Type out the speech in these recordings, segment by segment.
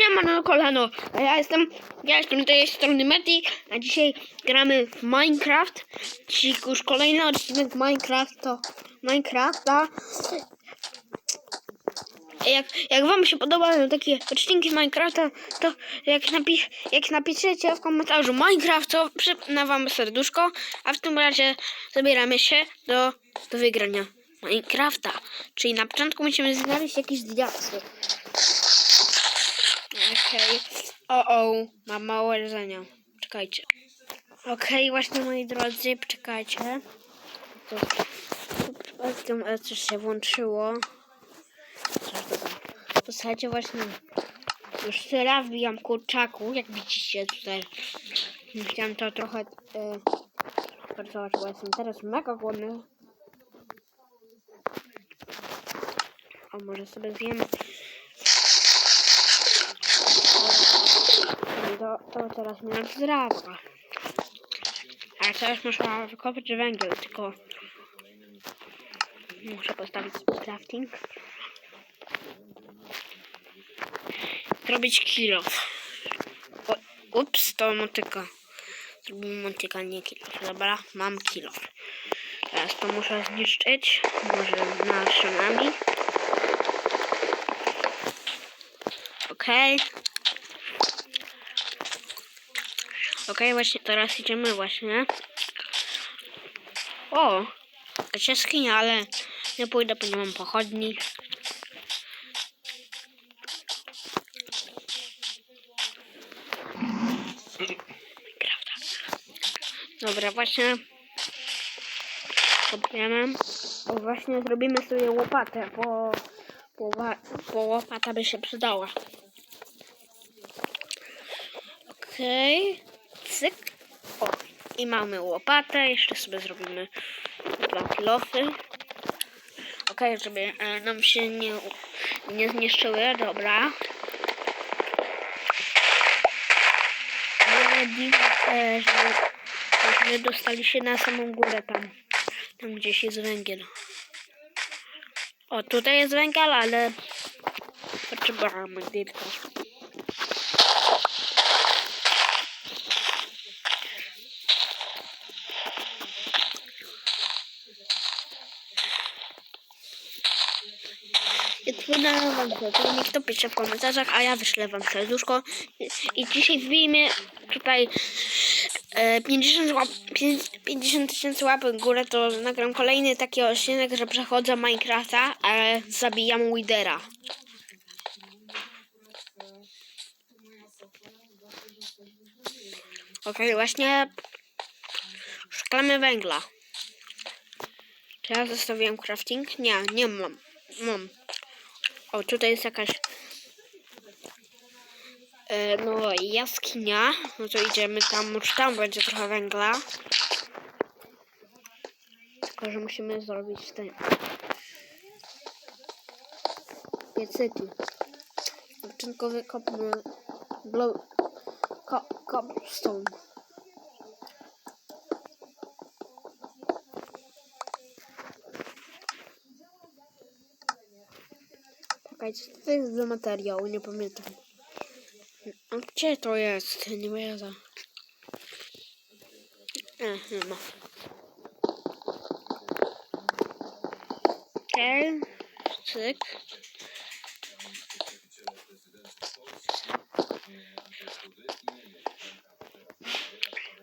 Siema na kolano, a ja jestem, ja jestem tej strony Meti, a dzisiaj gramy w Minecraft. Dzisiaj już kolejny odcinek Minecraft to Minecrafta. Jak, jak wam się podobają takie odcinki Minecrafta, to jak, napi jak napiszecie w komentarzu Minecraft, to przypnę wam serduszko, a w tym razie zabieramy się do, do wygrania Minecrafta. Czyli na początku musimy znaleźć jakieś diaksy. Okej. O, o, mam mało jedzenia. Czekajcie. Okej, właśnie moi drodzy, czekajcie. To, przypadkiem e, coś się włączyło. Posłuchajcie, właśnie już tyle wbijam kurczaku, jak widzicie tutaj. Chciałem to trochę e, pracować, bo jestem teraz mega głodny. O, może sobie zjem to, teraz mnie zdradza. A teraz muszę wykopać węgiel, tylko muszę postawić crafting. Zrobić kilo. O, ups, to motyka. Zrobimy motyka, nie kilo. Dobra, mam kilo. Teraz to muszę zniszczyć. Może naszynami. Okej. Okej, właśnie teraz idziemy właśnie. O! To jaskinia, ale nie pójdę, bo nie mam pochodni. Dobra, właśnie kopiemy. O, właśnie zrobimy sobie łopatę, bo, bo, bo łopata by się przydała. Okej. Cyk. O, i mamy łopatę. Jeszcze sobie zrobimy dwa. Okej, żeby e, nam się nie, nie zniszczyły. Dobra. Ready, e, żeby, żeby dostali się na samą górę tam. Tam gdzieś jest węgiel. O, tutaj jest węgiel, ale potrzebujemy dirta. Wydałem wam niech to pisze w komentarzach, a ja wyślę wam serduszko. I, dzisiaj wbijmy tutaj e, 50 łap, 50 tysięcy łapek w górę, to nagram kolejny taki odcinek, że przechodzę Minecrafta, ale zabijam Widera. Okej, właśnie szukamy węgla. Czy ja zostawiłem crafting? Nie, nie mam. Mam. O, tutaj jest jakaś e, no jaskinia. No to idziemy tam, może tam będzie trochę węgla. Tylko, że musimy zrobić te piecyki. Początkowy kopmy blow, cobblestone. Czekajcie, co to jest za materiał? Nie pamiętam. A gdzie to jest? Nie wiem. E, nie ma. Okej. Cyk.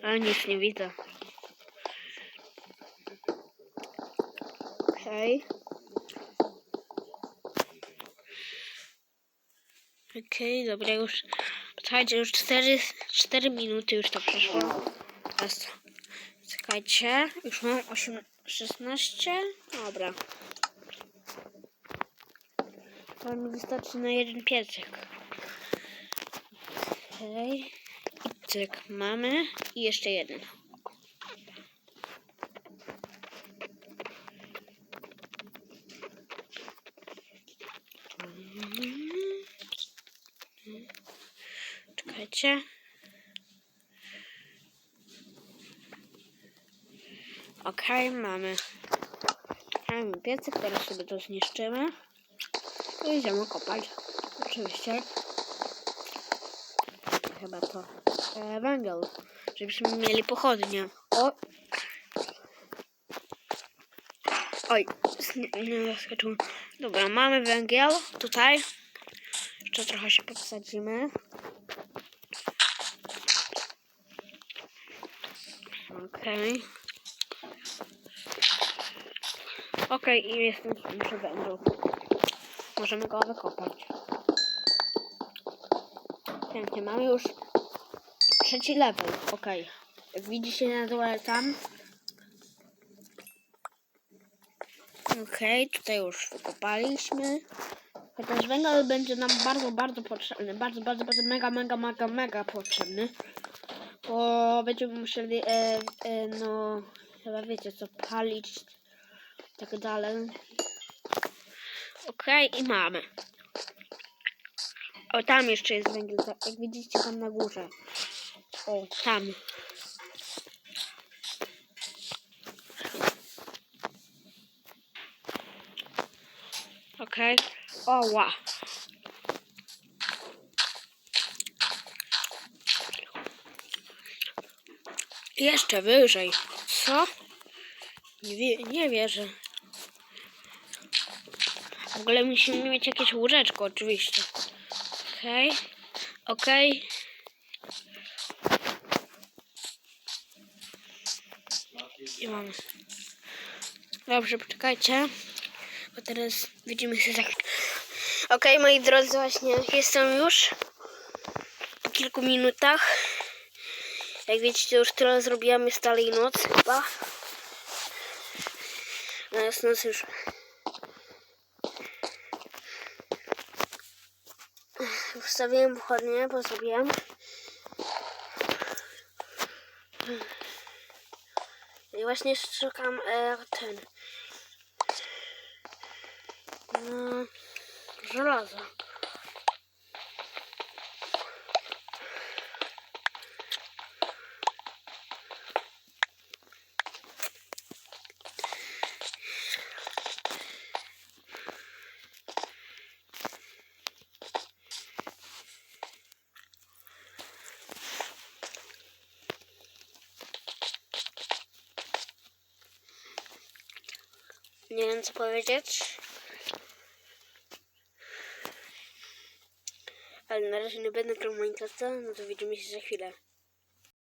Ale nic nie widzę. Okej. Okej, dobra, już. Słuchajcie, już 4, 4 minuty już to przeszło. Teraz czekajcie, już mam 8, 16. Dobra. To mi wystarczy na jeden piecyk. Okej. I cyk, mamy. I jeszcze jeden. Czekajcie. Okej, mamy. Mamy piecyk, teraz sobie to zniszczymy. I idziemy kopać. Oczywiście. chyba to e, węgiel, żebyśmy mieli pochodnie. O! Oj, nie, zaskoczyłem. Dobra, mamy węgiel tutaj. Jeszcze trochę się podsadzimy. Okej. Okej, i jestem przy węglu. Możemy go wykopać. Pięknie, mamy już trzeci level. Okej. Jak widzicie na dole tam. Okej, tutaj już wykopaliśmy. Chociaż węgiel będzie nam bardzo, bardzo potrzebny. Bardzo, bardzo, bardzo mega, mega, mega, mega potrzebny. Bo będziemy musieli, e, e, no, chyba wiecie co, palić tak dalej. Okej, i mamy. O, tam jeszcze jest węgiel, tak jak widzicie tam na górze. O, tam. Okej. O, ła. Jeszcze wyżej. Co? Nie, nie wierzę. W ogóle musimy mieć jakieś łóżeczko, oczywiście. Okej. Okej. I mamy. Dobrze, poczekajcie. Bo teraz widzimy się chwilę. Okej, moi drodzy, właśnie jestem już po kilku minutach. Jak widzicie, już tyle zrobiłam, jest dalej noc chyba. No jest noc już. Wstawiłem pochodnie, bo zrobiłem. I właśnie szukam e, ten. No, żelazo. Nie wiem co powiedzieć. Ale na razie nie będę grał Minecrafta, no to widzimy się za chwilę.